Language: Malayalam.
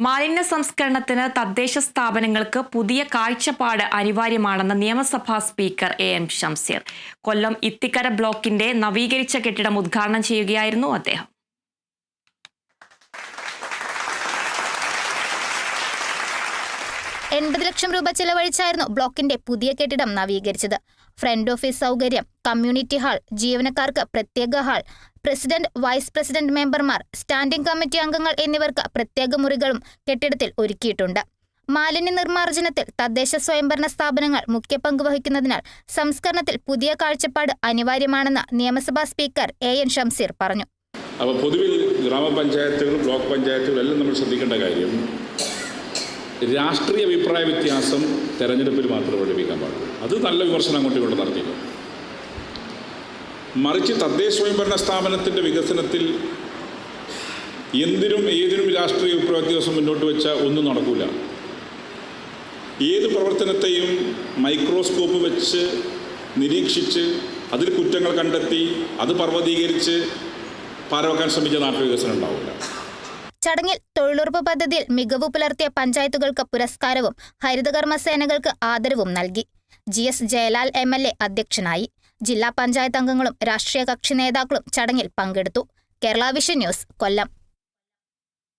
മാലിന്യ സംസ്കരണത്തിന് തദ്ദേശ സ്ഥാപനങ്ങൾക്ക് പുതിയ കാഴ്ചപ്പാട് അനിവാര്യമാണെന്ന് നിയമസഭാ speaker A M Shamseer Kollam Ithikkara ബ്ലോക്കിന്റെ നവീകരിച്ച കെട്ടിടം ഉദ്ഘാടനം ചെയ്യുകയായിരുന്നു അദ്ദേഹം. എൺപത് ലക്ഷം രൂപ ചെലവഴിച്ചായിരുന്നു ബ്ലോക്കിന്റെ പുതിയ കെട്ടിടം നവീകരിച്ചത്. ഫ്രണ്ട് ഓഫീസ് സൗകര്യം കമ്മ്യൂണിറ്റി ഹാൾ ജീവനക്കാർക്ക് പ്രത്യേക ഹാൾ പ്രസിഡന്റ് വൈസ് പ്രസിഡന്റ് മെമ്പർമാർ സ്റ്റാൻഡിംഗ് കമ്മിറ്റി അംഗങ്ങൾ എന്നിവർക്ക് പ്രത്യേക മുറികളും കെട്ടിടത്തിൽ ഒരുക്കിയിട്ടുണ്ട്. മാലിന്യ നിർമ്മാർജനത്തിൽ തദ്ദേശ സ്വയംഭരണ സ്ഥാപനങ്ങൾ മുഖ്യ പങ്ക് വഹിക്കുന്നതിനാൽ സംസ്കരണത്തിൽ പുതിയ കാഴ്ചപ്പാട് അനിവാര്യമാണെന്ന് നിയമസഭാ സ്പീക്കർ എ എൻ ഷംസീർ പറഞ്ഞു. അപ്പോൾ പൊതുവിൽ ഗ്രാമപഞ്ചായത്തുകളും ബ്ലോക്ക് പഞ്ചായത്തുകളും എല്ലാം നമ്മൾ ശ്രദ്ധിക്കേണ്ട കാര്യം രാഷ്ട്രീയ അഭിപ്രായ വ്യത്യാസം തെരഞ്ഞെടുപ്പിൽ മാത്രം ഒഴിപ്പിക്കാൻ പാടുള്ളൂ. അത് നല്ല വിമർശനം അങ്ങോട്ടും ഇവിടെ നടത്തിക്കും മറിച്ച് തദ്ദേശ സ്വയംഭരണ സ്ഥാപനത്തിന്റെ വികസനത്തിൽ എന്തിനും ഏതിനും രാഷ്ട്രീയ വിപ്ലവ ദിവസം മുന്നോട്ട് വെച്ചാൽ ഒന്നും നടക്കില്ല ഏത് പ്രവർത്തനത്തെയും മൈക്രോസ്കോപ്പ് വെച്ച് നിരീക്ഷിച്ച് അതിൽ കുറ്റങ്ങൾ കണ്ടെത്തി അത് പർവതീകരിച്ച് പാരവെക്കാൻ ശ്രമിച്ച നാട്ടു വികസനം ഉണ്ടാവില്ല. ചടങ്ങിൽ തൊഴിലുറപ്പ് പദ്ധതിയിൽ മികവ് പുലർത്തിയ പഞ്ചായത്തുകൾക്ക് പുരസ്കാരവും ഹരിതകർമ്മ സേനകൾക്ക് ആദരവും നൽകി. G S Jayalal M L A അധ്യക്ഷനായി. ജില്ലാ പഞ്ചായത്ത് അംഗങ്ങളും രാഷ്ട്രീയ കക്ഷി നേതാക്കളും ചടങ്ങിൽ പങ്കെടുത്തു. Kerala vision news Kollam.